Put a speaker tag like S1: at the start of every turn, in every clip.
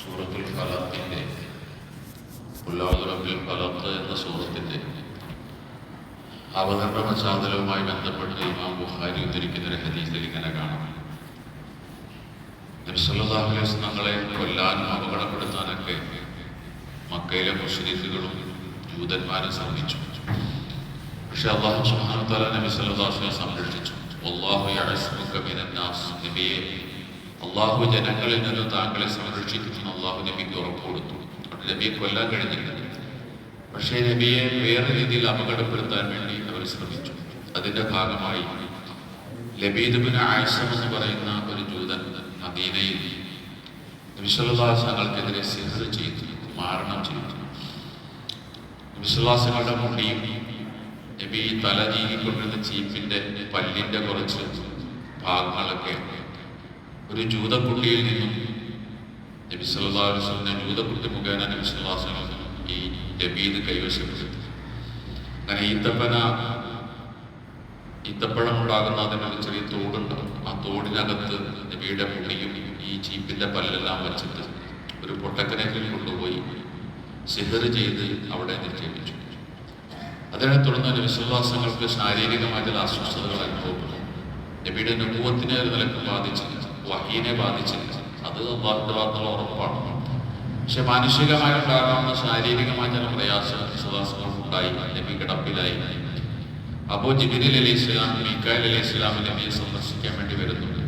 S1: സൂറത്തുൽ ഫലത്തിന്റെ ഉല്ലാദുറബിൽ ഫലത്ത് എന്ന സൂറത്തിന്റെ അവതരണ പശ്ചാത്തലവുമായി ബന്ധപ്പെട്ട് ഇമാം ബുഹാരി ഉദ്ധരിക്കുന്ന ഒരു ഹദീസിൽ ഇങ്ങനെ കാണാം. നബ്സല്ലാഹുലസ് തങ്ങളെ കൊല്ലാനും അപകടപ്പെടുത്താനൊക്കെ മക്കയിലെ മുസ്ലിഫുകളും ജൂതന്മാരും ശ്രമിച്ചു. പക്ഷെ അള്ളാഹു തആല നബി വസല്ലം സംരക്ഷിച്ചു. അള്ളാഹു നബിയെ അള്ളാഹു ജനങ്ങളിൽ നിന്ന് താങ്കളെ സംരക്ഷിക്കുമെന്ന് അള്ളാഹു നബിക്ക് ഉറപ്പ് കൊടുത്തു. നബിയെ കൊല്ലാൻ കഴിഞ്ഞില്ല. പക്ഷേ നബിയെ വേറെ രീതിയിൽ അപകടപ്പെടുത്താൻ വേണ്ടി അവർ ശ്രമിച്ചു. അതിന്റെ ഭാഗമായി ലബീദുബിന് ആയിഷം എന്ന് പറയുന്ന ഒരു ജൂതൻ മദീനയിൽ വിശ്വലാസങ്ങൾക്കെതിരെ സിഹർ ചെയ്തു മാരണം ചെയ്തു. വിശ്വാസങ്ങളുടെ മുടിയും നബി തല നീങ്ങിക്കൊണ്ടിരുന്ന ചീപ്പിന്റെ പല്ലിന്റെ കുറച്ച് ഭാഗങ്ങളൊക്കെ ഒരു ജൂതക്കുട്ടിയിൽ നിന്നും നബി വസല്ലം ജൂതക്കുട്ടി മുഖേന നബി സല്ലല്ലാഹു ഈ ലബീദ് കൈവശപ്പെടുത്തി. അങ്ങനെ ഈത്തപ്പന ഈത്തപ്പഴം ഉണ്ടാകുന്ന അതിനൊരു ചെറിയ തോടുണ്ടാകും ആ തോടിനകത്ത് നബിയുടെ മുടിയും ഈ ചീപ്പിന്റെ പല്ലെല്ലാം വെച്ചിട്ട് ഒരു പൊട്ടക്കനക്കിൽ കൊണ്ടുപോയി സിഹർ ചെയ്ത് അവിടെ നിക്ഷേപിച്ചു അതിനെ തുടർന്ന് നബിസ്വല്ലാസങ്ങൾക്ക് ശാരീരികമായ ചില അസ്വസ്ഥതകൾ അനുഭവപ്പെടും നബിയുടെ നുഭവത്തിനെ നിലയ്ക്ക് ബാധിച്ചില്ല. വഹീനെ ബാധിച്ചില്ല. അത് ഭാഗത്തുള്ള ഉറപ്പാണ്. പക്ഷെ മാനുഷികമായി ഉണ്ടാകാവുന്ന ശാരീരികമായ ചില പ്രയാസ വിശ്വാസങ്ങൾ ഉണ്ടായി. അല്ലെങ്കിൽ കിടപ്പിലായി. അപ്പോൾ ജിബിനിൽ അലി ഇസ്ലാം മീക്കായൽ അലി ഇസ്ലാം നബിയെ സന്ദർശിക്കാൻ വേണ്ടി വരുന്നുണ്ട്.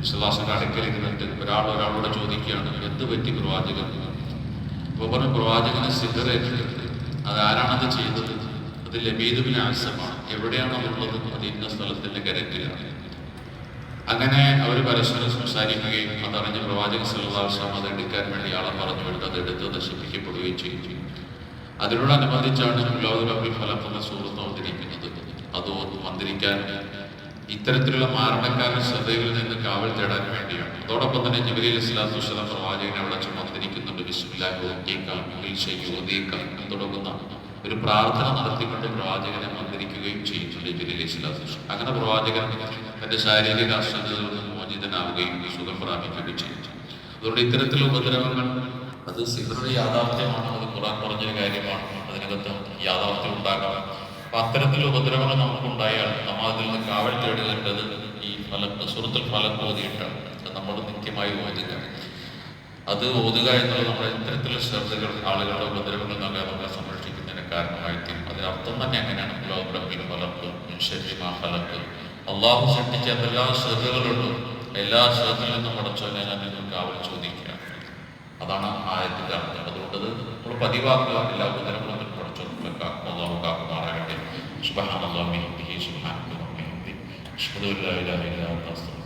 S1: വിശ്വാസിന്റെ അടുക്കലിരുന്നിട്ട് ഒരാൾ ഒരാളോട് ചോദിക്കുകയാണ് എന്ത് പറ്റി പ്രവാചകൻ? അപ്പോൾ പറഞ്ഞു പ്രവാചകന് സിഗറേറ്റിട്ടുണ്ട് അത് ആരാണത് ചെയ്തത്? അത് ലബീദുബിന് ആസമാണ്. എവിടെയാണ് അതുള്ളത് അത് ഇന്ന സ്ഥലത്തിന്റെ കരറ്റിലാണ് അങ്ങനെ അവർ പരസ്പരം സംസാരിക്കുകയും അതറിഞ്ഞ് പ്രവാചക സല്ലാസ്ലാം അത് എടുക്കാൻ വേണ്ടി ആളെ പറഞ്ഞു കൊടുത്ത് അത് എടുത്ത് നശിപ്പിക്കപ്പെടുകയും ചെയ്യും. അതിനോടനുബന്ധിച്ചാണ് ലോകറബിൽ ഫലം എന്ന സുഹൃത്ത് അവതരിക്കുന്നത് അത് മന്ത്രിക്കാൻ ഇത്തരത്തിലുള്ള മാരണക്കാരൻ ശ്രദ്ധയിൽ നിന്ന് കാവൽ തേടാൻ വേണ്ടിയാണ്. അതോടൊപ്പം തന്നെ ജബലി അലിസ്ലാത്തുസ്ലാം പ്രവാചകനെ അവിടെ ചുമന്നിരിക്കുന്നുണ്ട്. ഓദിയേക്കാം യോദിയേക്കാം എന്ന് തുടങ്ങുന്ന ഒരു പ്രാർത്ഥന നടത്തിക്കൊണ്ട് പ്രവാചകനെ മന്ത്രിക്കുകയും ചെയ്യുന്നുണ്ട് ജബലി ഇസ്ലാത്തു അങ്ങനെ പ്രവാചകൻ തന്റെ ശാരീരിക അസ്വസ്ഥതയിൽ നിന്ന് മോചിതനാവുകയും സുഖം പ്രാപിക്കുകയും ചെയ്തു അതുകൊണ്ട് ഇത്തരത്തിലുള്ള ഉപദ്രവങ്ങൾ അത് സിഹറുടെ യാഥാർത്ഥ്യമാണ് അത് ഖുറാൻ പറഞ്ഞൊരു കാര്യമാണ്. അതിനകത്ത് യാഥാർത്ഥ്യം ഉണ്ടാകാം അപ്പൊ അത്തരത്തിൽ ഉപദ്രവങ്ങൾ നമുക്കുണ്ടായാൽ നമ്മൾ അതിൽ നിന്ന് കാവൽ തേടേണ്ടത് ഈ ഫല സുഹൃത്തിൽ ഫലം ഓതിയിട്ടാണ് നമ്മൾ നിത്യമായി ഓതുക. അത് ഓതുക എന്നുള്ളത് നമ്മുടെ ഇത്തരത്തിലുള്ള ശ്രദ്ധകൾ ആളുകളുടെ ഉപദ്രവങ്ങൾ നൽകാൻ നമ്മളെ സംരക്ഷിക്കുന്നതിന് കാരണമായി തീരും അതിനർത്ഥം തന്നെ അങ്ങനെയാണ്. ലോകറബിൽ ഫലക്ക് ശരീരമാ ഫലക്ക് അള്ളാഹു സൃഷ്ടിച്ച എല്ലാ ശ്രദ്ധകളുള്ളൂ എല്ലാ ശ്രദ്ധയിൽ നിന്നും അടച്ചോനെ ഞാൻ നിങ്ങൾക്ക് കാവൽ ചോദിക്കുക അതാണ് ആയത്തിന്റെ അർത്ഥം. അതുകൊണ്ട് അത് നമ്മൾ പതിവാക്കുക. എല്ലാ ഉപദ്രവങ്ങളും പടച്ചോനെ കാക്കും അള്ളാഹു കാക്കുമാറാകട്ടെ. അസ്തഗ്ഫിറുക